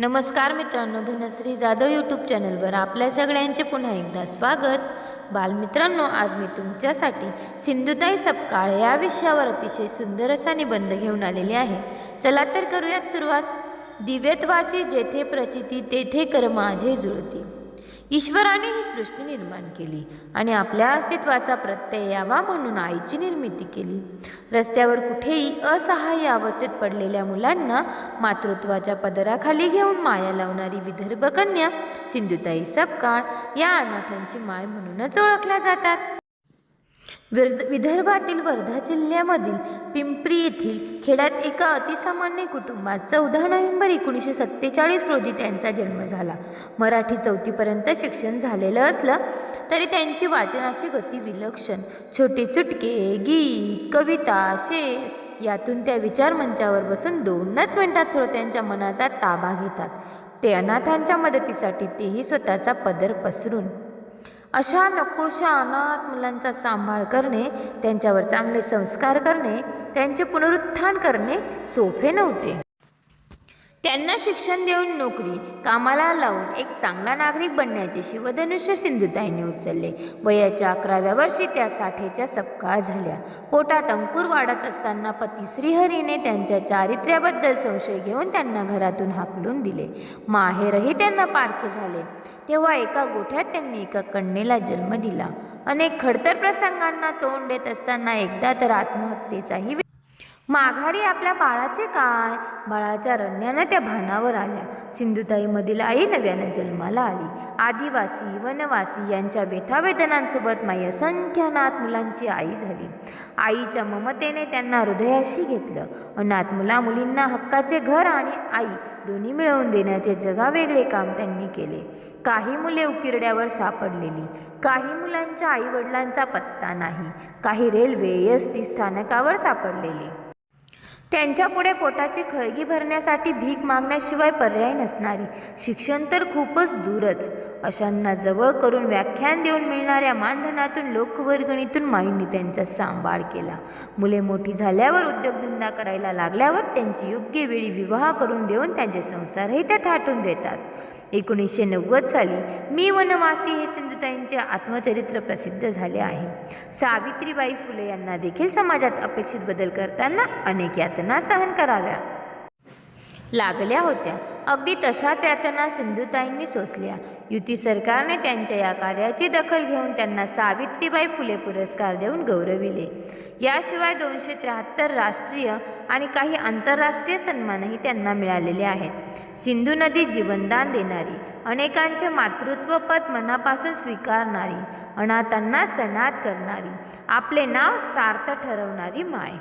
नमस्कार मित्रांनो धनश्री जाधव यूट्यूब चॅनलवर आपल्या सगळ्यांचे पुन्हा एकदा स्वागत. बालमित्रांनो आज मी तुमच्यासाठी सिंधुताई सपकाळ या विषयावर अतिशय सुंदर असा निबंध घेऊन आलेले आहे. चला तर करूयात सुरुवात. दिव्यत्वाची जेथे प्रचिती तेथे कर माझे जुळती. ईश्वराने ही सृष्टी निर्माण केली आणि आपल्या अस्तित्वाचा प्रत्यय यावा म्हणून आईची निर्मिती केली. रस्त्यावर कुठेही असहाय्य अवस्थेत पडलेल्या मुलांना मातृत्वाच्या पदराखाली घेऊन माया लावणारी विदर्भ कन्या सिंधुताई सपकाळ या अनाथांची माय म्हणूनच ओळखल्या जातात. विर्ध विदर्भातील वर्धा जिल्ह्यामधील पिंपरी येथील खेड्यात एका अतिसामान्य कुटुंबात चौदा नोव्हेंबर एकोणीसशे सत्तेचाळीस रोजी त्यांचा जन्म झाला. मराठी चौथीपर्यंत शिक्षण झालेलं असलं तरी त्यांची वाचनाची गती विलक्षण. छोटे चुटके गीत कविता शेर यातून त्या विचारमंचावर बसून दोनच मिनिटात श्रोत्यांच्या मनाचा ताबा घेतात. ते अनाथांच्या मदतीसाठी तेही स्वतःचा पदर पसरून अशा नकोशा अनाथ मुलांचा सांभाळ करणे त्यांच्यावर चांगले संस्कार करणे त्यांचे पुनरुत्थान करणे सोपे नव्हते. त्यांना शिक्षण देऊन नोकरी कामाला लावून एक चांगला नागरिक बनण्याचे शिवधनुष्य सिंधुताईंनी उचलले. वयाच्या अकराव्या वर्षी त्या साठेच्या सपकाळ झाल्या. पोटात अंकुर वाढत असताना पती श्रीहरीने त्यांच्या चारित्र्याबद्दल संशय घेऊन त्यांना घरातून हाकलून दिले. माहेरही त्यांना पारखे झाले. तेव्हा एका गोठ्यात त्यांनी एका कन्येला जन्म दिला. अनेक खडतर प्रसंगांना तोंड देत असताना एकदा तर आत्महत्येचाही माघारी आपल्या बाळाचे काय? बाळाच्या रडण्यानं त्या भानावर आल्या. सिंधुताईमधील आई नव्यानं जन्माला आली. आदिवासी वनवासी यांच्या व्यथावेदनांसोबत माई असंख्यानाथ मुलांची आई झाली. आईच्या ममतेने त्यांना हृदयाशी घेतलं. अनाथ मुला मुलींना हक्काचे घर आणि आई दोन्ही मिळवून देण्याचे जगावेगळे काम त्यांनी केले. काही मुले उकिरड्यावर सापडलेली. काही मुलांच्या आईवडिलांचा पत्ता नाही. काही रेल्वे एस टी स्थानकावर सापडलेली. त्यांच्यापुढे पोटाची खळगी भरण्यासाठी भीक मागण्याशिवाय पर्याय नसणारी शिक्षण तर खूपच दूरच. अशांना जवळ करून व्याख्यान देऊन मिळणाऱ्या मानधनातून लोकवर्गणीतून माईंनी त्यांचा सांभाळ केला. मुले मोठी झाल्यावर उद्योगधंदा करायला लागल्यावर त्यांची योग्य वेळी विवाह करून देऊन त्यांचे संसारही त्या थाटून देतात. एकोणीसशे नव्वद साली मी वनवासी हे सिंधुताईंचे आत्मचरित्र प्रसिद्ध झाले आहे. सावित्रीबाई फुले यांना देखील समाजात अपेक्षित बदल करताना अनेक यात यातना सहन कराव्या. लागल्या होत्या. अगदी तशाच यातना सिंधुताईंनी सोसल्या. युती सरकारने त्यांच्या या कार्याची दखल घेऊन त्यांना सावित्रीबाई फुले पुरस्कार देऊन गौरविले. याशिवाय दोनशे त्र्याहत्तर राष्ट्रीय आणि काही आंतरराष्ट्रीय सन्मानही त्यांना मिळालेले आहेत. सिंधू नदी जीवनदान देणारी अनेकांचे मातृत्वपद मनापासून स्वीकारणारी अनाथांना सनात करणारी आपले नाव सार्थ ठरवणारी माय.